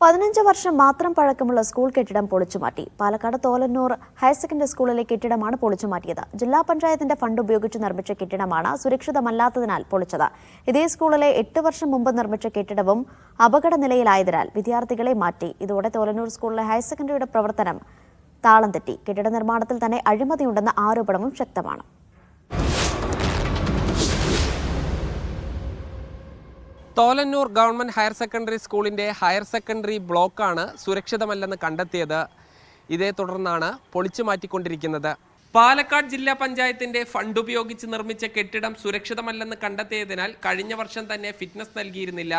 പതിനഞ്ച് വർഷം മാത്രം പഴക്കമുള്ള സ്കൂൾ കെട്ടിടം പൊളിച്ചുമാറ്റി പാലക്കാട് തോലന്നൂർ ഹയർ സെക്കൻഡറി സ്കൂളിലെ കെട്ടിടമാണ് പൊളിച്ചുമാറ്റിയത് ജില്ലാ പഞ്ചായത്തിന്റെ ഫണ്ട് ഉപയോഗിച്ച് നിർമ്മിച്ച കെട്ടിടമാണ് സുരക്ഷിതമല്ലാത്തതിനാൽ പൊളിച്ചത്. ഇതേ സ്കൂളിലെ എട്ട് വർഷം മുമ്പ് നിർമ്മിച്ച കെട്ടിടവും അപകട നിലയിലായതിനാൽ വിദ്യാർത്ഥികളെ മാറ്റി. ഇതോടെ തോലന്നൂർ സ്കൂളിലെ ഹയർ സെക്കൻഡറിയുടെ പ്രവർത്തനം താളം തെറ്റി. കെട്ടിട നിർമ്മാണത്തിൽ തന്നെ അഴിമതിയുണ്ടെന്ന ആരോപണവും ശക്തമാണ്. തോലന്നൂർ ഗവൺമെന്റ് ഹയർ സെക്കൻഡറി സ്കൂളിന്റെ ഹയർ സെക്കൻഡറി ബ്ലോക്കാണ് സുരക്ഷിതമല്ലെന്ന് കണ്ടെത്തിയത്. ഇതേ തുടർന്നാണ് പൊളിച്ചു മാറ്റിക്കൊണ്ടിരിക്കുന്നത്. പാലക്കാട് ജില്ലാ പഞ്ചായത്തിന്റെ ഫണ്ട് ഉപയോഗിച്ച് നിർമ്മിച്ച കെട്ടിടം സുരക്ഷിതമല്ലെന്ന് കണ്ടെത്തിയതിനാൽ കഴിഞ്ഞ വർഷം തന്നെ ഫിറ്റ്നസ് നൽകിയിരുന്നില്ല.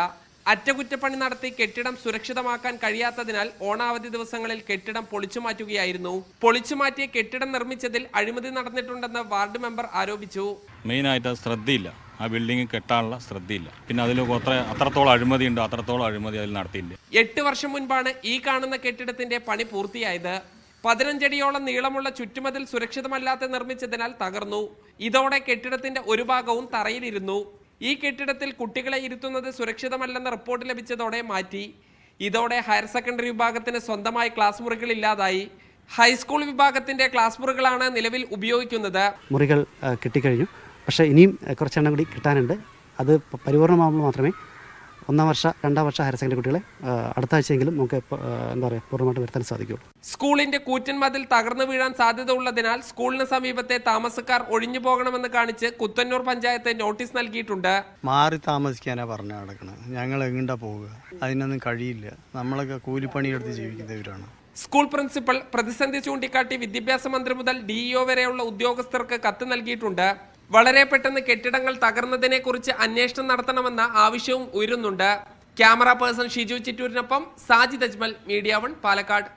അറ്റകുറ്റപ്പണി നടത്തി കെട്ടിടം സുരക്ഷിതമാക്കാൻ കഴിയാത്തതിനാൽ ഓണാവധി ദിവസങ്ങളിൽ കെട്ടിടം പൊളിച്ചു മാറ്റുകയായിരുന്നു. പൊളിച്ചു മാറ്റിയ കെട്ടിടം നിർമ്മിച്ചതിൽ അഴിമതി നടന്നിട്ടുണ്ടെന്ന് വാർഡ് മെമ്പർ ആരോപിച്ചു. മെയിനായിട്ട് ശ്രദ്ധയില്ല. ആ ബിൽഡിംഗ് കെട്ടാനുള്ള ശ്രദ്ധയില്ല. പിന്നെ അതിൽ അത്ര അത്രത്തോളം അഴിമതി ഉണ്ട് അത്രത്തോളം അഴിമതി അതിൽ നടത്തിയില്ല എട്ട് വർഷം മുൻപാണ് ഈ കാണുന്ന കെട്ടിടത്തിന്റെ പണി പൂർത്തിയായത്. പതിനഞ്ചടിയോളം നീളമുള്ള ചുറ്റുമതിൽ സുരക്ഷിതമല്ലാത്ത നിർമ്മിച്ചതിനാൽ തകർന്നു. ഇതോടെ കെട്ടിടത്തിന്റെ ഒരു ഭാഗവും തറയിലിരുന്നു. ഈ കെട്ടിടത്തിൽ കുട്ടികളെ ഇരുത്തുന്നത് സുരക്ഷിതമല്ലെന്ന റിപ്പോർട്ട് ലഭിച്ചതോടെ മാറ്റി. ഇതോടെ ഹയർ സെക്കൻഡറി വിഭാഗത്തിന് സ്വന്തമായി ക്ലാസ് മുറികൾ ഇല്ലാതായി. ഹൈസ്കൂൾ വിഭാഗത്തിന്റെ ക്ലാസ് മുറികളാണ് നിലവിൽ ഉപയോഗിക്കുന്നത്. മുറികൾ കിട്ടിക്കഴിഞ്ഞു. പക്ഷേ ഇനിയും കുറച്ചെണ്ണം കൂടി കിട്ടാനുണ്ട്. അത് പരിപൂർണമാകുമ്പോൾ മാത്രമേ ഒന്നാം വർഷ രണ്ടാം വർഷ ഹയർ സെക്കൻഡറി കുട്ടികളെ അടുത്ത ആഴ്ചയെങ്കിലും നമുക്ക് എന്താ പറയുക പൂർണമായിട്ട് വരുത്താൻ സാധിക്കുള്ളൂ. സ്കൂളിന്റെ കൂറ്റൻ മതിൽ തകർന്നു വീഴാൻ സാധ്യത ഉള്ളതിനാൽ സ്കൂളിന് സമീപത്തെ താമസക്കാർ ഒഴിഞ്ഞു പോകണമെന്ന് കാണിച്ച് കുത്തന്നൂർ പഞ്ചായത്ത് നോട്ടീസ് നൽകിയിട്ടുണ്ട്. മാറി താമസിക്കാനാ പറഞ്ഞു നടക്കണത് ഞങ്ങൾ എങ്ങോട്ടാ പോവുക? അതിനൊന്നും കഴിയില്ല. നമ്മളൊക്കെ കൂലിപ്പണിയെടുത്ത് ജീവിക്കുന്നവരാണ്. സ്കൂൾ പ്രിൻസിപ്പൽ പ്രതിസന്ധി ചൂണ്ടിക്കാട്ടി വിദ്യാഭ്യാസ മന്ത്രി മുതൽ ഡിഇഒ വരെയുള്ള ഉദ്യോഗസ്ഥർക്ക് കത്ത് നൽകിയിട്ടുണ്ട്. വളരെ പെട്ടെന്ന് കെട്ടിടങ്ങൾ തകർന്നതിനെ കുറിച്ച് അന്വേഷണം നടത്തണമെന്ന ആവശ്യവും ഉയരുന്നുണ്ട്. ക്യാമറ പേഴ്സൺ ഷിജു ചിറ്റൂരിനൊപ്പം സാജിദ് അജ്മൽ മീഡിയ വൺ പാലക്കാട്.